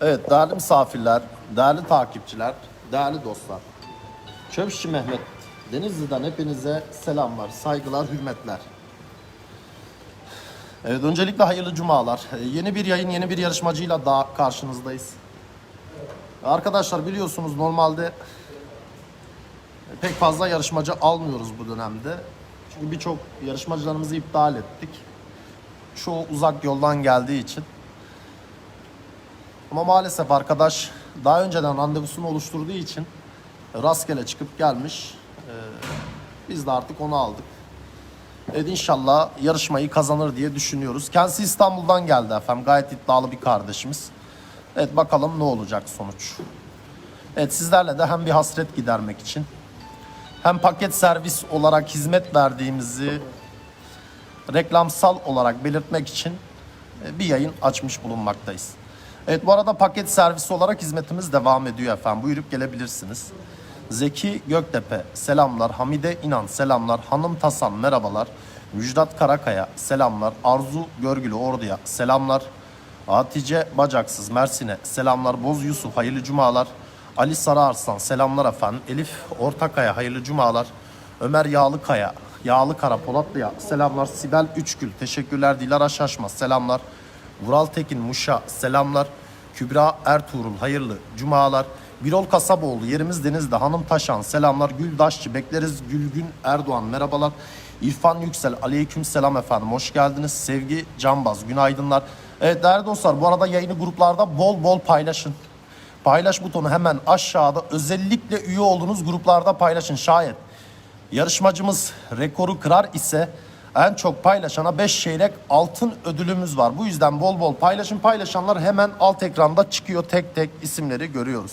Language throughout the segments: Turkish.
Evet değerli misafirler, değerli takipçiler, değerli dostlar. Çöpşi Mehmet Denizli'den hepinize selamlar, saygılar, hürmetler. Evet öncelikle hayırlı cumalar. Ee, Yeni bir yayın, yeni bir yarışmacıyla daha karşınızdayız. Arkadaşlar biliyorsunuz normalde pek fazla yarışmacı almıyoruz bu dönemde. Çünkü birçok yarışmacılarımızı iptal ettik. Çoğu uzak yoldan geldiği için. Ama maalesef arkadaş daha önceden randevusunu oluşturduğu için rastgele çıkıp gelmiş. Ee, biz de artık onu aldık. Evet inşallah yarışmayı kazanır diye düşünüyoruz. Kendisi İstanbul'dan geldi efendim. Gayet iddialı bir kardeşimiz. Evet bakalım ne olacak sonuç. Evet sizlerle de hem bir hasret gidermek için hem paket servis olarak hizmet verdiğimizi reklamsal olarak belirtmek için e, bir yayın açmış bulunmaktayız. Evet bu arada paket servisi olarak hizmetimiz devam ediyor efendim. Buyurup gelebilirsiniz. Zeki Göktepe selamlar. Hamide İnan selamlar. Hanım Tasan merhabalar. Müjdat Karakaya selamlar. Arzu Görgülü Ordu'ya selamlar. Hatice Bacaksız Mersin'e selamlar. Boz Yusuf hayırlı cumalar. Ali Sarıarslan selamlar efendim. Elif Ortakaya hayırlı cumalar. Ömer Yağlıkaya, Yağlıkara Polatlı'ya selamlar. Sibel Üçgül teşekkürler. Dilara Şaşmaz selamlar. Vural Tekin Muş'a selamlar. Kübra Ertuğrul hayırlı cumalar. Birol Kasaboğlu yerimiz denizde. Hanım Taşan selamlar. Gül Daşçı bekleriz. Gülgün Erdoğan merhabalar. İrfan Yüksel aleyküm selam efendim. Hoş geldiniz. Sevgi Canbaz günaydınlar. Evet değerli dostlar bu arada yayını gruplarda bol bol paylaşın. Paylaş butonu hemen aşağıda özellikle üye olduğunuz gruplarda paylaşın şayet. Yarışmacımız rekoru kırar ise en çok paylaşana 5 çeyrek altın ödülümüz var. Bu yüzden bol bol paylaşın. Paylaşanlar hemen alt ekranda çıkıyor tek tek isimleri görüyoruz.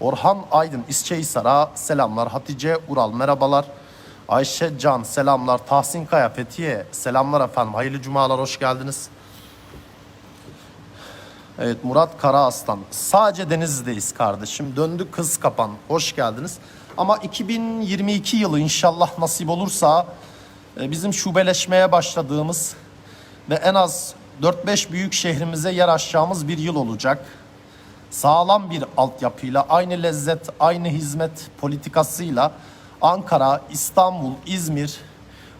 Orhan Aydın İsçehisar'a selamlar. Hatice Ural merhabalar. Ayşe Can selamlar. Tahsin Kaya Fethiye selamlar efendim. Hayırlı cumalar hoş geldiniz. Evet Murat Karaaslan. Sadece Denizli'deyiz kardeşim. Döndü kız kapan. Hoş geldiniz. Ama 2022 yılı inşallah nasip olursa bizim şubeleşmeye başladığımız ve en az 4-5 büyük şehrimize yer açacağımız bir yıl olacak. Sağlam bir altyapıyla, aynı lezzet, aynı hizmet politikasıyla Ankara, İstanbul, İzmir,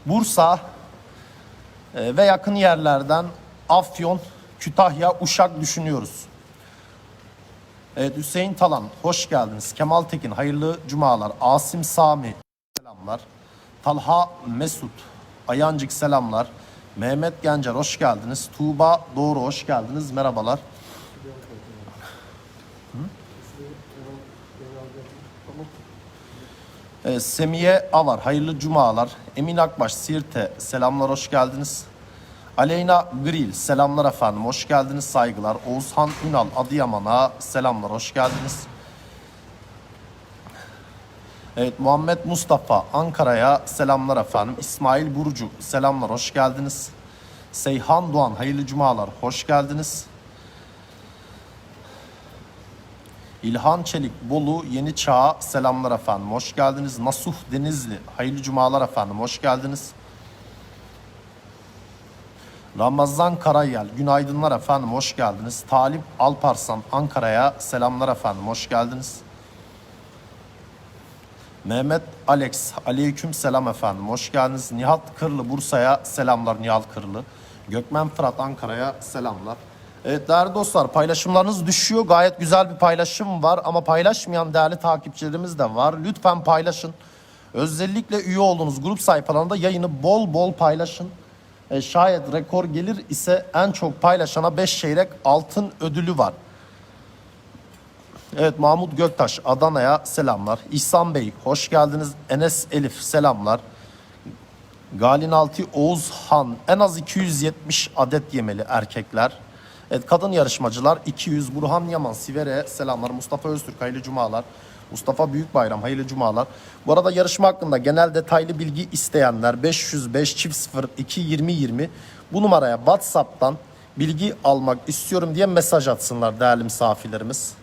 Bursa e, ve yakın yerlerden Afyon, Kütahya, Uşak düşünüyoruz. Evet Hüseyin Talan hoş geldiniz. Kemal Tekin hayırlı cumalar. Asim Sami selamlar. Talha Mesut Ayancık selamlar. Mehmet Gencer hoş geldiniz. Tuğba Doğru hoş geldiniz. Merhabalar. Evet, Semiye Avar hayırlı cumalar. Emin Akbaş Sirte selamlar hoş geldiniz. Aleyna Grill selamlar efendim hoş geldiniz saygılar. Oğuzhan Ünal Adıyaman'a selamlar hoş geldiniz. Evet Muhammed Mustafa Ankara'ya selamlar efendim. İsmail Burcu selamlar hoş geldiniz. Seyhan Doğan hayırlı cumalar hoş geldiniz. İlhan Çelik Bolu Yeni Çağ selamlar efendim hoş geldiniz. Nasuh Denizli hayırlı cumalar efendim hoş geldiniz. Ramazan Karayel, günaydınlar efendim, hoş geldiniz. Talip Alparslan, Ankara'ya selamlar efendim, hoş geldiniz. Mehmet Alex, aleyküm selam efendim, hoş geldiniz. Nihat Kırlı, Bursa'ya selamlar Nihat Kırlı. Gökmen Fırat, Ankara'ya selamlar. Evet değerli dostlar paylaşımlarınız düşüyor. Gayet güzel bir paylaşım var ama paylaşmayan değerli takipçilerimiz de var. Lütfen paylaşın. Özellikle üye olduğunuz grup sayfalarında yayını bol bol paylaşın. E, şayet rekor gelir ise en çok paylaşana 5 çeyrek altın ödülü var. Evet Mahmut Göktaş Adana'ya selamlar. İhsan Bey hoş geldiniz. Enes Elif selamlar. Galin Altı Oğuzhan en az 270 adet yemeli erkekler. Evet kadın yarışmacılar 200 Burhan Yaman Sivere'ye selamlar. Mustafa Öztürk hayırlı cumalar. Mustafa Büyükbayram hayırlı cumalar. Bu arada yarışma hakkında genel detaylı bilgi isteyenler 505 çift 0 2 20 20 bu numaraya WhatsApp'tan bilgi almak istiyorum diye mesaj atsınlar değerli misafirlerimiz.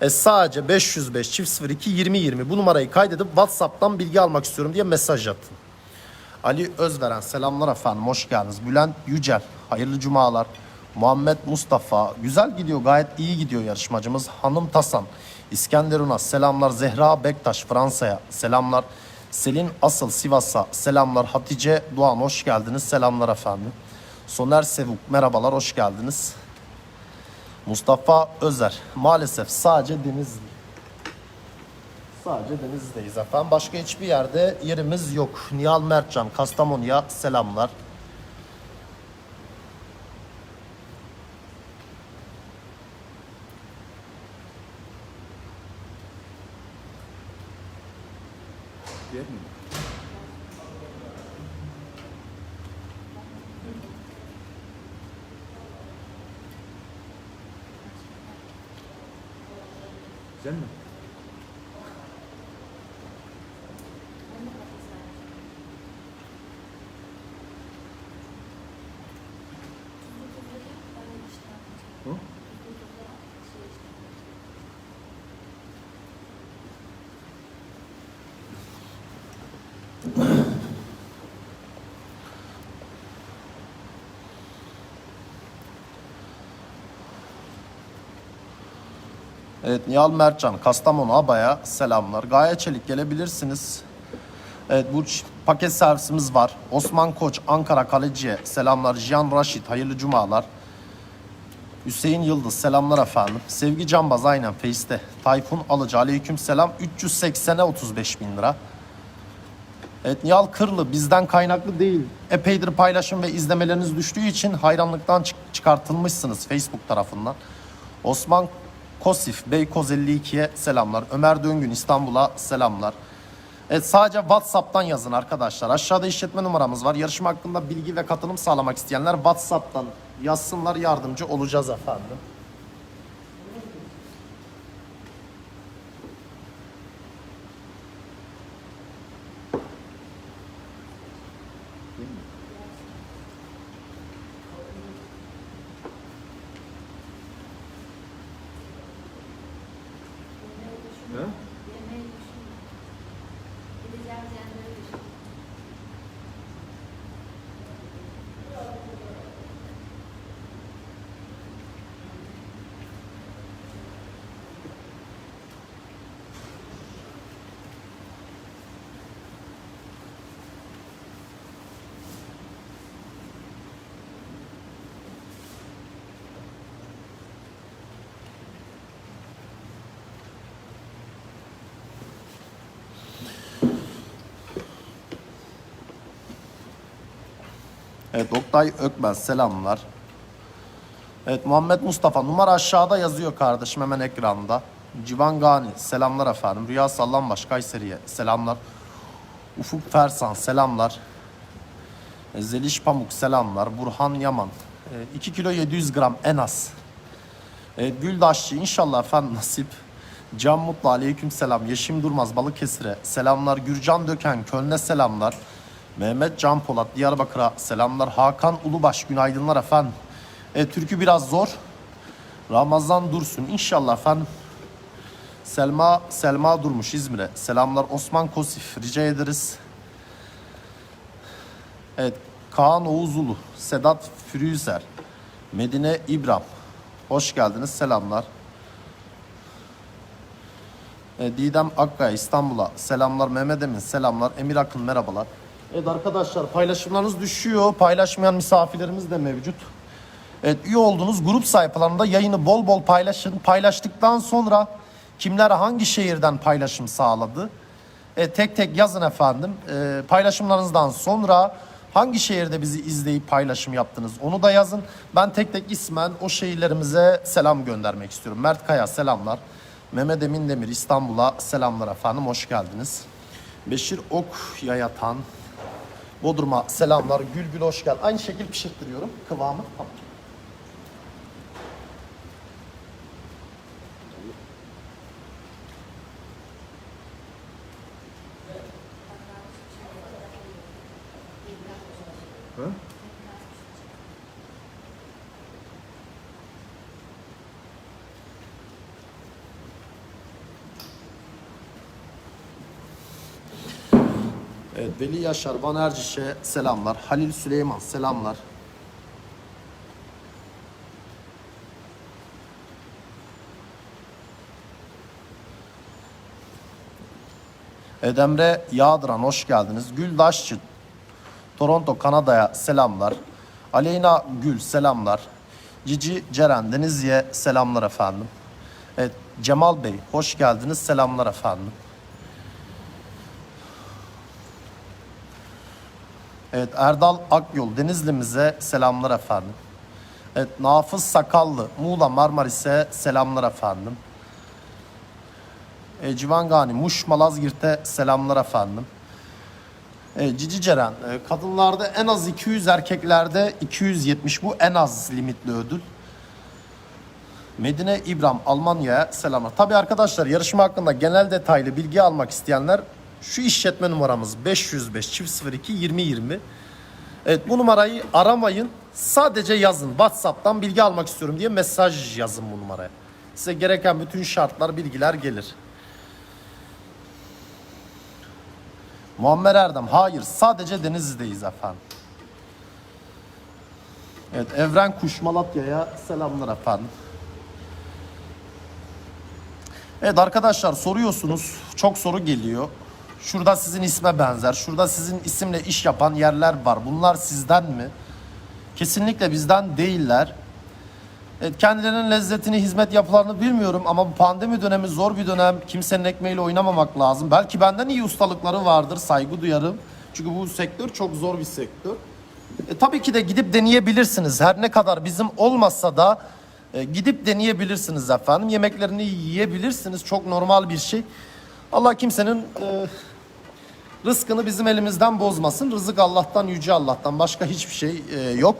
E sadece 505 çift 0 2 20 20 bu numarayı kaydedip WhatsApp'tan bilgi almak istiyorum diye mesaj atın. Ali Özveren selamlar efendim hoş geldiniz. Bülent Yücel hayırlı cumalar. Muhammed Mustafa. Güzel gidiyor. Gayet iyi gidiyor yarışmacımız. Hanım Tasan. İskender Unas. Selamlar. Zehra Bektaş Fransa'ya. Selamlar. Selin Asıl Sivas'a. Selamlar. Hatice Doğan hoş geldiniz. Selamlar efendim. Soner Sevuk merhabalar hoş geldiniz. Mustafa Özer. Maalesef sadece Denizli. Sadece Denizli'deyiz efendim. Başka hiçbir yerde yerimiz yok. Nihal Mertcan Kastamonu'ya selamlar. Evet Nihal Mertcan Kastamonu Aba'ya selamlar. Gaye Çelik gelebilirsiniz. Evet bu paket servisimiz var. Osman Koç Ankara Kaleci'ye selamlar. Jiyan Raşit hayırlı cumalar. Hüseyin Yıldız selamlar efendim. Sevgi Canbaz aynen Face'te. Tayfun Alıcı aleyküm selam. 380'e 35 bin lira. Evet Nihal Kırlı bizden kaynaklı değil. Epeydir paylaşım ve izlemeleriniz düştüğü için hayranlıktan çık- çıkartılmışsınız Facebook tarafından. Osman Kosif Beykoz 52'ye selamlar. Ömer Döngün İstanbul'a selamlar. Evet sadece WhatsApp'tan yazın arkadaşlar. Aşağıda işletme numaramız var. Yarışma hakkında bilgi ve katılım sağlamak isteyenler WhatsApp'tan yazsınlar yardımcı olacağız efendim. Ha? Evet Oktay Ökmez selamlar. Evet Muhammed Mustafa numara aşağıda yazıyor kardeşim hemen ekranda. Civan Gani selamlar efendim. Rüya Sallanbaş Kayseri'ye selamlar. Ufuk Fersan selamlar. E, Zeliş Pamuk selamlar. Burhan Yaman 2 kilo 700 gram en az. Evet Güldaşçı inşallah efendim nasip. Can Mutlu aleyküm selam. Yeşim Durmaz Balıkesir'e selamlar. Gürcan Döken Köln'e selamlar. Mehmet Can Polat Diyarbakır'a selamlar. Hakan Ulubaş günaydınlar efendim. E, türkü biraz zor. Ramazan Dursun inşallah efendim. Selma Selma Durmuş İzmir'e selamlar. Osman Kosif rica ederiz. Evet Kaan Oğuzulu, Sedat Firüzer, Medine İbrahim. Hoş geldiniz selamlar. E, Didem Akkaya İstanbul'a selamlar. Mehmet Emin selamlar. Emir Akın merhabalar. Evet arkadaşlar paylaşımlarınız düşüyor. Paylaşmayan misafirlerimiz de mevcut. Evet üye olduğunuz grup sayfalarında yayını bol bol paylaşın. Paylaştıktan sonra kimler hangi şehirden paylaşım sağladı? E, tek tek yazın efendim. E, paylaşımlarınızdan sonra hangi şehirde bizi izleyip paylaşım yaptınız onu da yazın. Ben tek tek ismen o şehirlerimize selam göndermek istiyorum. Mert Kaya selamlar. Mehmet Emin Demir İstanbul'a selamlar efendim. Hoş geldiniz. Beşir Ok Yayatan Bodrum'a selamlar. Gül Gül hoş geldin. Aynı şekil pişirttiriyorum kıvamı. Tamam. Evet, Veli Yaşar, Van Erciş'e selamlar. Halil Süleyman, selamlar. Edemre Yağdıran, hoş geldiniz. Gül Daşçı, Toronto, Kanada'ya selamlar. Aleyna Gül, selamlar. Cici Ceren, Denizli'ye selamlar efendim. Evet, Cemal Bey, hoş geldiniz, selamlar efendim. Evet Erdal Akyol Denizli'mize selamlar efendim. Evet Nafız Sakallı Muğla Marmaris'e selamlar efendim. E, Civan Gani Muş Malazgirt'e selamlar efendim. E, Cici Ceren e, kadınlarda en az 200 erkeklerde 270 bu en az limitli ödül. Medine İbrahim Almanya'ya selamlar. Tabi arkadaşlar yarışma hakkında genel detaylı bilgi almak isteyenler şu işletme numaramız 505 çift 02 2020. Evet bu numarayı aramayın. Sadece yazın. WhatsApp'tan bilgi almak istiyorum diye mesaj yazın bu numaraya. Size gereken bütün şartlar, bilgiler gelir. Muammer Erdem hayır sadece Denizli'deyiz efendim. Evet Evren Kuş Malatya'ya selamlar efendim. Evet arkadaşlar soruyorsunuz. Çok soru geliyor. Şurada sizin isme benzer. Şurada sizin isimle iş yapan yerler var. Bunlar sizden mi? Kesinlikle bizden değiller. Evet, kendilerinin lezzetini, hizmet yapılarını bilmiyorum ama bu pandemi dönemi zor bir dönem. Kimsenin ekmeğiyle oynamamak lazım. Belki benden iyi ustalıkları vardır, saygı duyarım. Çünkü bu sektör çok zor bir sektör. E, tabii ki de gidip deneyebilirsiniz. Her ne kadar bizim olmasa da e, gidip deneyebilirsiniz efendim. Yemeklerini yiyebilirsiniz. Çok normal bir şey. Allah kimsenin e, rızkını bizim elimizden bozmasın. Rızık Allah'tan, yüce Allah'tan. Başka hiçbir şey e, yok.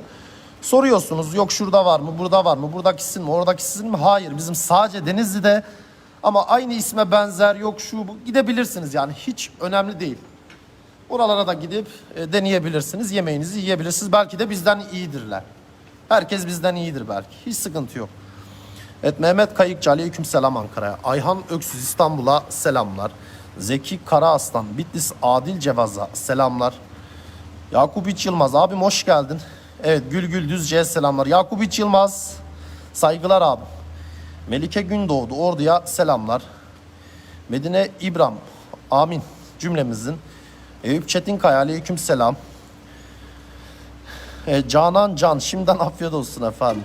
Soruyorsunuz yok şurada var mı, burada var mı, buradaki sizin mi, oradaki sizin mi? Hayır bizim sadece Denizli'de ama aynı isme benzer yok şu bu gidebilirsiniz yani hiç önemli değil. Oralara da gidip e, deneyebilirsiniz, yemeğinizi yiyebilirsiniz. Belki de bizden iyidirler. Herkes bizden iyidir belki. Hiç sıkıntı yok. Evet Mehmet Kayıkçı aleyküm selam Ankara'ya. Ayhan Öksüz İstanbul'a selamlar. Zeki Karaaslan Bitlis Adil Cevaz'a selamlar. Yakup İç Yılmaz abim hoş geldin. Evet Gül Gül Düzce'ye selamlar. Yakup İç Yılmaz saygılar abim. Melike Gündoğdu Ordu'ya selamlar. Medine İbrahim amin cümlemizin. Eyüp Çetinkaya aleyküm selam. E, Canan Can şimdiden afiyet olsun efendim.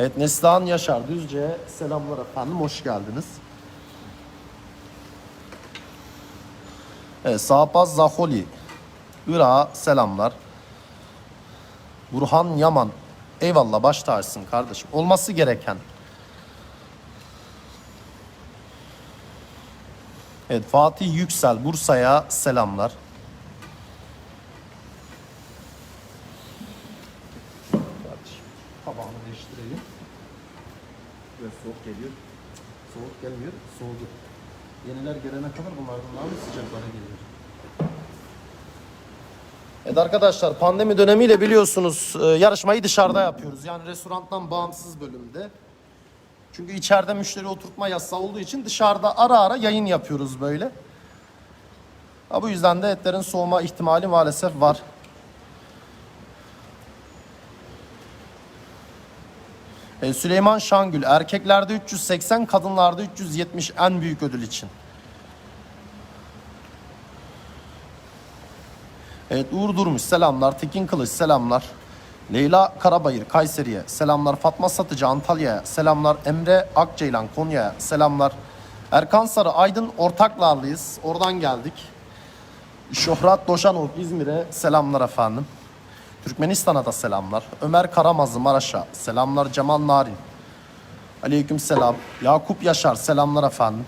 Evet Neslihan Yaşar Düzce'ye selamlar efendim hoş geldiniz. Evet Sahapaz Zaholi Irak'a selamlar. Burhan Yaman eyvallah baş tacısın kardeşim. Olması gereken. Evet Fatih Yüksel Bursa'ya selamlar. Soğudu. Yeniler gelene kadar bunlardan daha mı sıcaklara geliyor? Evet arkadaşlar pandemi dönemiyle biliyorsunuz e, yarışmayı dışarıda yapıyoruz. Yani restorandan bağımsız bölümde. Çünkü içeride müşteri oturtma yasağı olduğu için dışarıda ara ara yayın yapıyoruz böyle. Ha, bu yüzden de etlerin soğuma ihtimali maalesef var. E, Süleyman Şangül erkeklerde 380 kadınlarda 370 en büyük ödül için. Evet Uğur Durmuş selamlar. Tekin Kılıç selamlar. Leyla Karabayır Kayseri'ye selamlar. Fatma Satıcı Antalya'ya selamlar. Emre Akceylan Konya'ya selamlar. Erkan Sarı Aydın Ortaklarlıyız. Oradan geldik. Şöhrat Doşanov İzmir'e selamlar efendim. Türkmenistan'a da selamlar. Ömer Karamazlı Maraş'a selamlar. Cemal Narin. Aleyküm selam. Yakup Yaşar selamlar efendim.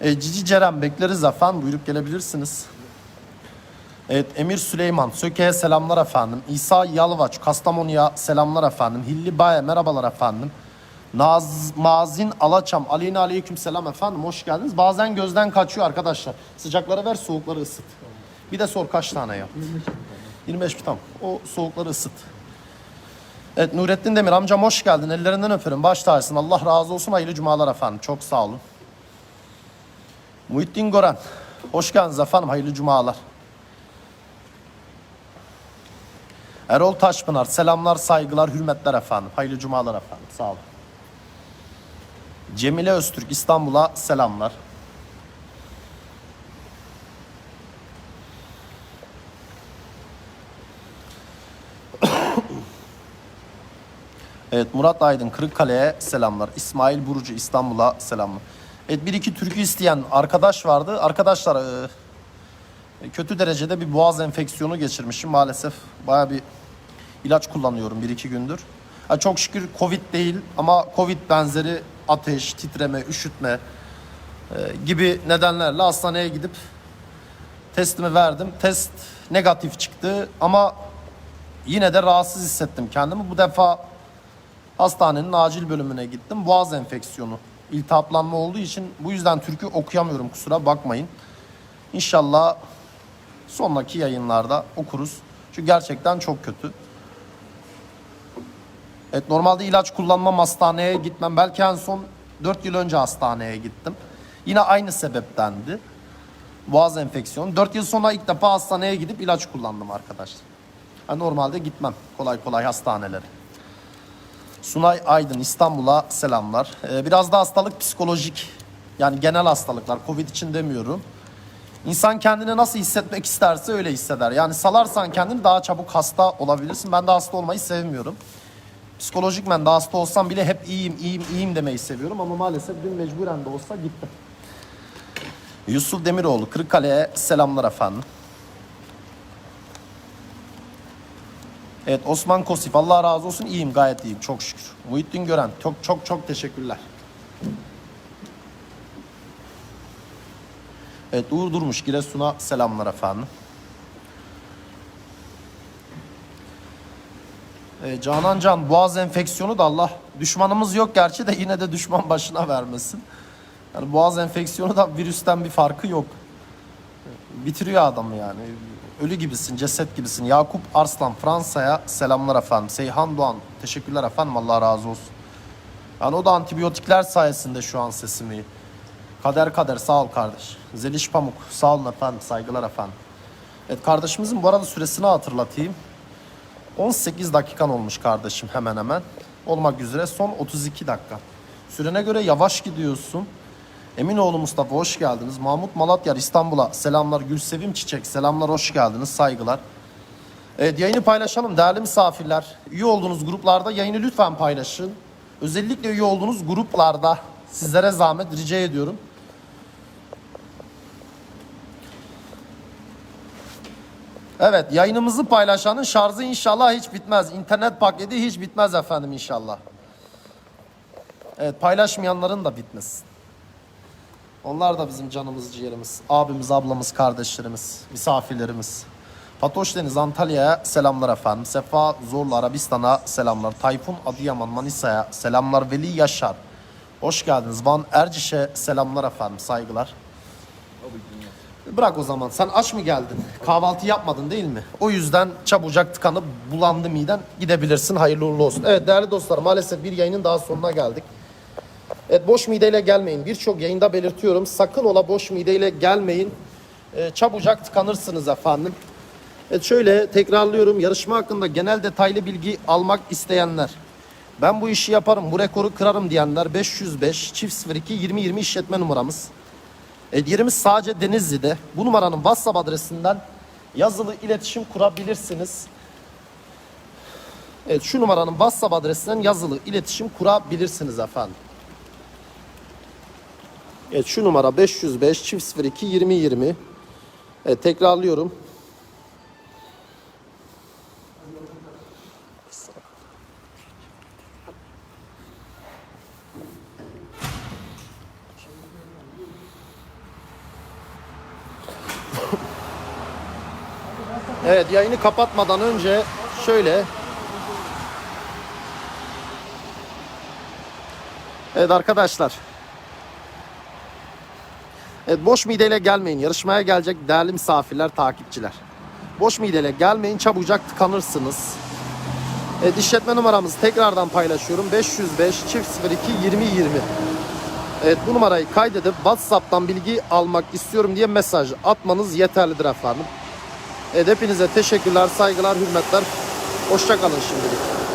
E, Cici Ceren bekleriz efendim. Buyurup gelebilirsiniz. Evet Emir Süleyman Söke'ye selamlar efendim. İsa Yalvaç Kastamonu'ya selamlar efendim. Hilli Baye merhabalar efendim. Naz, Mazin Alaçam Aleyna aleyküm selam efendim hoş geldiniz. Bazen gözden kaçıyor arkadaşlar. Sıcakları ver soğukları ısıt. Bir de sor kaç tane yap. 25 bir tamam. O soğukları ısıt. Evet Nurettin Demir amcam hoş geldin. Ellerinden öperim. Baş tacısın. Allah razı olsun. Hayırlı cumalar efendim. Çok sağ olun. Muhittin Goran. Hoş geldiniz efendim. Hayırlı cumalar. Erol Taşpınar. Selamlar, saygılar, hürmetler efendim. Hayırlı cumalar efendim. Sağ olun. Cemile Öztürk İstanbul'a selamlar. Evet Murat Aydın Kırıkkale'ye selamlar. İsmail Burucu İstanbul'a selamlar. Evet bir iki türkü isteyen arkadaş vardı. Arkadaşlar e, kötü derecede bir boğaz enfeksiyonu geçirmişim maalesef. Baya bir ilaç kullanıyorum bir iki gündür. Çok şükür Covid değil ama Covid benzeri ateş, titreme, üşütme e, gibi nedenlerle hastaneye gidip testimi verdim. Test negatif çıktı ama yine de rahatsız hissettim kendimi. Bu defa hastanenin acil bölümüne gittim. Boğaz enfeksiyonu, iltihaplanma olduğu için bu yüzden türkü okuyamıyorum kusura bakmayın. İnşallah sonraki yayınlarda okuruz. Çünkü gerçekten çok kötü. Evet normalde ilaç kullanmam hastaneye gitmem. Belki en son 4 yıl önce hastaneye gittim. Yine aynı sebeptendi. Boğaz enfeksiyonu. 4 yıl sonra ilk defa hastaneye gidip ilaç kullandım arkadaşlar. Ha, normalde gitmem kolay kolay hastanelere. Sunay Aydın İstanbul'a selamlar. Ee, biraz da hastalık psikolojik. Yani genel hastalıklar. Covid için demiyorum. İnsan kendini nasıl hissetmek isterse öyle hisseder. Yani salarsan kendini daha çabuk hasta olabilirsin. Ben de hasta olmayı sevmiyorum. Psikolojik ben de hasta olsam bile hep iyiyim, iyiyim, iyiyim demeyi seviyorum. Ama maalesef dün mecburen de olsa gittim. Yusuf Demiroğlu Kırıkkale'ye selamlar efendim. Evet Osman Kosif Allah razı olsun iyiyim gayet iyiyim çok şükür. Muhittin Gören çok çok çok teşekkürler. Evet Uğur Durmuş Giresun'a selamlar efendim. E, Canan Can boğaz enfeksiyonu da Allah düşmanımız yok gerçi de yine de düşman başına vermesin. Yani boğaz enfeksiyonu da virüsten bir farkı yok. Bitiriyor adamı yani. Ölü gibisin, ceset gibisin. Yakup Arslan Fransa'ya selamlar efendim. Seyhan Doğan teşekkürler efendim Allah razı olsun. Yani o da antibiyotikler sayesinde şu an sesimi iyi. Kader kader sağ ol kardeş. Zeliş Pamuk sağ olun efendim saygılar efendim. Evet kardeşimizin bu arada süresini hatırlatayım. 18 dakikan olmuş kardeşim hemen hemen. Olmak üzere son 32 dakika. Sürene göre yavaş gidiyorsun. Eminoğlu Mustafa hoş geldiniz. Mahmut Malatyar İstanbul'a selamlar. Gülsevim Çiçek selamlar hoş geldiniz. Saygılar. Evet yayını paylaşalım değerli misafirler. Üye olduğunuz gruplarda yayını lütfen paylaşın. Özellikle üye olduğunuz gruplarda sizlere zahmet rica ediyorum. Evet yayınımızı paylaşanın şarjı inşallah hiç bitmez. İnternet paketi hiç bitmez efendim inşallah. Evet paylaşmayanların da bitmesin. Onlar da bizim canımız ciğerimiz. Abimiz, ablamız, kardeşlerimiz, misafirlerimiz. Fatoş Deniz Antalya'ya selamlar efendim. Sefa Zorlu Arabistan'a selamlar. Tayfun Adıyaman Manisa'ya selamlar. Veli Yaşar. Hoş geldiniz. Van Erciş'e selamlar efendim. Saygılar. Bırak o zaman. Sen aç mı geldin? Kahvaltı yapmadın değil mi? O yüzden çabucak tıkanıp bulandı miden. Gidebilirsin. Hayırlı uğurlu olsun. Evet değerli dostlar maalesef bir yayının daha sonuna geldik. Evet boş mideyle gelmeyin. Birçok yayında belirtiyorum. Sakın ola boş mideyle gelmeyin. Ee, çabucak tıkanırsınız efendim. Evet şöyle tekrarlıyorum. Yarışma hakkında genel detaylı bilgi almak isteyenler. Ben bu işi yaparım, bu rekoru kırarım diyenler 505 çift 02 20 20 işletme numaramız. E, yerimiz sadece Denizli'de. Bu numaranın WhatsApp adresinden yazılı iletişim kurabilirsiniz. Evet şu numaranın WhatsApp adresinden yazılı iletişim kurabilirsiniz efendim. Evet şu numara 505 çift 02 20 20. Evet tekrarlıyorum. Evet yayını kapatmadan önce şöyle Evet arkadaşlar Evet boş mideyle gelmeyin. Yarışmaya gelecek değerli misafirler, takipçiler. Boş mideyle gelmeyin. Çabucak tıkanırsınız. Evet işletme numaramızı tekrardan paylaşıyorum. 505 çift 02 20 20. Evet bu numarayı kaydedip WhatsApp'tan bilgi almak istiyorum diye mesaj atmanız yeterlidir efendim. Evet hepinize teşekkürler, saygılar, hürmetler. Hoşçakalın şimdilik.